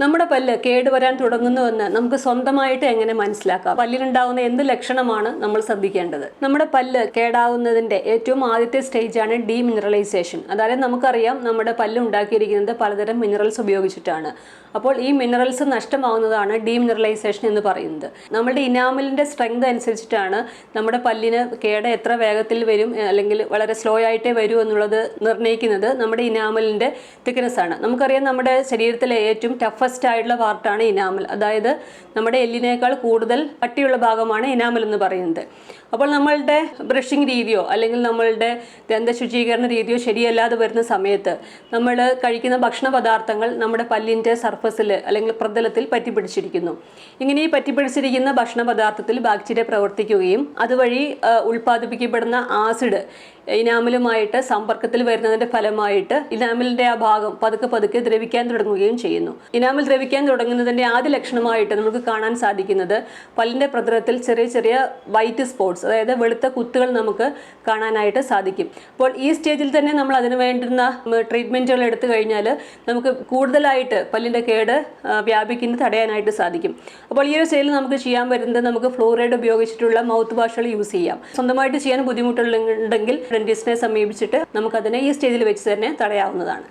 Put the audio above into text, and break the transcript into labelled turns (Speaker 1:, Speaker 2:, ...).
Speaker 1: നമ്മുടെ പല്ല് കേടുവരാൻ തുടങ്ങുന്നുവെന്ന് നമുക്ക് സ്വന്തമായിട്ട് എങ്ങനെ മനസ്സിലാക്കാം? പല്ലിനുണ്ടാവുന്ന എന്ത് ലക്ഷണമാണ് നമ്മൾ ശ്രദ്ധിക്കേണ്ടത്? നമ്മുടെ പല്ല് കേടാവുന്നതിന്റെ ഏറ്റവും ആദ്യത്തെ സ്റ്റേജ് സ്റ്റേജാണ് ഡീമിനറലൈസേഷൻ അതായത് നമുക്കറിയാം നമ്മുടെ പല്ല് ഉണ്ടാക്കിയിരിക്കുന്നത് പലതരം മിനറൽസ് ഉപയോഗിച്ചിട്ടാണ്. അപ്പോൾ ഈ മിനറൽസ് നഷ്ടമാവുന്നതാണ് ഡീമിനറലൈസേഷൻ എന്ന് പറയുന്നത്. നമ്മുടെ ഇനാമലിന്റെ സ്ട്രെങ്ത് അനുസരിച്ചിട്ടാണ് നമ്മുടെ പല്ലിന് കേട് എത്ര വേഗത്തിൽ വരും അല്ലെങ്കിൽ വളരെ സ്ലോ ആയിട്ടേ വരൂ എന്നുള്ളത് നിർണയിക്കുന്നത് നമ്മുടെ ഇനാമലിന്റെ തിക്നെസ് ആണ്. നമുക്കറിയാം നമ്മുടെ ശരീരത്തിലെ ഏറ്റവും ടഫസ്റ്റ് ആയിട്ടുള്ള പാർട്ടാണ് ഇനാമൽ. അതായത് നമ്മുടെ എല്ലിനേക്കാൾ കൂടുതൽ കട്ടിയുള്ള ഭാഗമാണ് ഇനാമൽ എന്ന് പറയുന്നത്. അപ്പോൾ നമ്മളുടെ ബ്രഷിംഗ് രീതിയോ അല്ലെങ്കിൽ നമ്മളുടെ ദന്ത ശുചീകരണ രീതിയോ ശരിയല്ലാതെ വരുന്ന സമയത്ത് നമ്മൾ കഴിക്കുന്ന ഭക്ഷണ പദാർത്ഥങ്ങൾ നമ്മുടെ പല്ലിന്റെ സർഫസിൽ അല്ലെങ്കിൽ പ്രതലത്തിൽ പറ്റിപ്പിടിച്ചിരിക്കുന്നു. ഇങ്ങനെ ഈ പറ്റിപ്പിടിച്ചിരിക്കുന്ന ഭക്ഷണ പദാർത്ഥത്തിൽ ബാക്ടീരിയ പ്രവർത്തിക്കുകയും അതുവഴി ഉൽപ്പാദിപ്പിക്കപ്പെടുന്ന ആസിഡ് ഇനാമലുമായിട്ട് സമ്പർക്കത്തിൽ വരുന്നതിന്റെ ഫലമായിട്ട് ഇനാമലിന്റെ ആ ഭാഗം പതുക്കെ പതുക്കെ ദ്രവിക്കാൻ തുടങ്ങുകയും ചെയ്യുന്നു. ഇനാമൽ ദ്രവിക്കാൻ തുടങ്ങുന്നതിന്റെ ആദ്യ ലക്ഷണമായിട്ട് നമുക്ക് കാണാൻ സാധിക്കുന്നത് പല്ലിന്റെ പ്രതലത്തിൽ ചെറിയ ചെറിയ വൈറ്റ് സ്പോട്ട്സ് അതായത് വെളുത്ത കുത്തുകൾ നമുക്ക് കാണാനായിട്ട് സാധിക്കും. അപ്പോൾ ഈ സ്റ്റേജിൽ തന്നെ നമ്മൾ അതിന് വേണ്ടുന്ന ട്രീറ്റ്മെന്റുകൾ എടുത്തു കഴിഞ്ഞാൽ നമുക്ക് കൂടുതലായിട്ട് പല്ലിന്റെ കേട് വ്യാപിക്കുന്നത് തടയാനായിട്ട് സാധിക്കും. അപ്പോൾ ഈ ഒരു സ്റ്റേജിൽ നമുക്ക് ചെയ്യാൻ വരുന്നത് നമുക്ക് ഫ്ലോറൈഡ് ഉപയോഗിച്ചിട്ടുള്ള മൗത്ത് വാഷുകൾ യൂസ് ചെയ്യാം. സ്വന്തമായിട്ട് ചെയ്യാൻ ബുദ്ധിമുട്ടുണ്ടെങ്കിൽ ഡെന്റിസ്റ്റിനെ സമീപിച്ചിട്ട് നമുക്കതിനെ ഈ സ്റ്റേജിൽ വെച്ച് തന്നെ തടയാവുന്നതാണ്.